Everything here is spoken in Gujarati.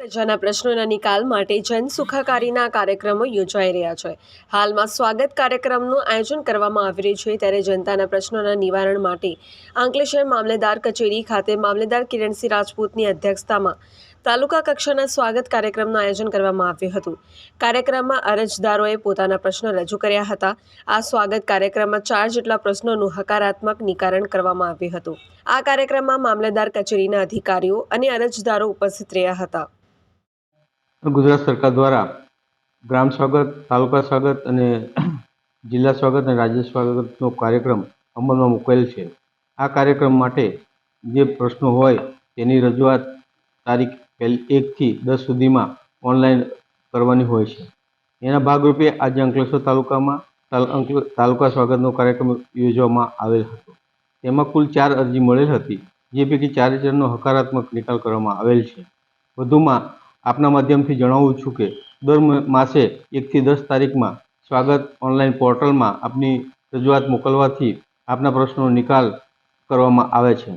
પ્રજાના પ્રશ્નોના નિકાલ માટે જન સુખાકારીના કાર્યક્રમો યોજાઈ રહ્યા છે. હાલમાં સ્વાગત કાર્યક્રમનું આયોજન કરવામાં આવી રહ્યું છે ત્યારે જનતાના પ્રશ્નોના નિવારણ માટે અંકલેશ્વર મામલેદાર કચેરી ખાતે મામલેદાર કિરણસિંહ રાજપૂતની અધ્યક્ષતામાં તાલુકા કક્ષાના સ્વાગત કાર્યક્રમનું આયોજન કરવામાં આવ્યું હતું. કાર્યક્રમમાં અરજદારોએ પોતાના પ્રશ્નો રજૂ કર્યા હતા. આ સ્વાગત કાર્યક્રમમાં ચાર જેટલા પ્રશ્નોનું હકારાત્મક નિકારણ કરવામાં આવ્યું હતું. આ કાર્યક્રમમાં મામલેદાર કચેરીના અધિકારીઓ અને અરજદારો ઉપસ્થિત રહ્યા હતા. ગુજરાત સરકાર દ્વારા ગ્રામ સ્વાગત, તાલુકા સ્વાગત અને જિલ્લા સ્વાગત અને રાજ્ય સ્વાગતનો કાર્યક્રમ અમલમાં મૂકેલ છે. આ કાર્યક્રમ માટે જે પ્રશ્નો હોય તેની રજૂઆત તારીખ પહેલી, એકથી દસ સુધીમાં ઓનલાઈન કરવાની હોય છે. એના ભાગરૂપે આજે અંકલેશ્વર તાલુકામાં તાલુકા સ્વાગતનો કાર્યક્રમ યોજવામાં આવેલ હતો. તેમાં કુલ ચાર અરજી મળેલ હતી, જે પૈકી ચારે ચારનો હકારાત્મક નિકાલ કરવામાં આવેલ છે. વધુમાં આપના માધ્યમથી જણાવું છું કે દર માસે એકથી દસ તારીખમાં સ્વાગત ઓનલાઈન પોર્ટલમાં આપની રજૂઆત મોકલવાથી આપના પ્રશ્નોનો નિકાલ કરવામાં આવે છે.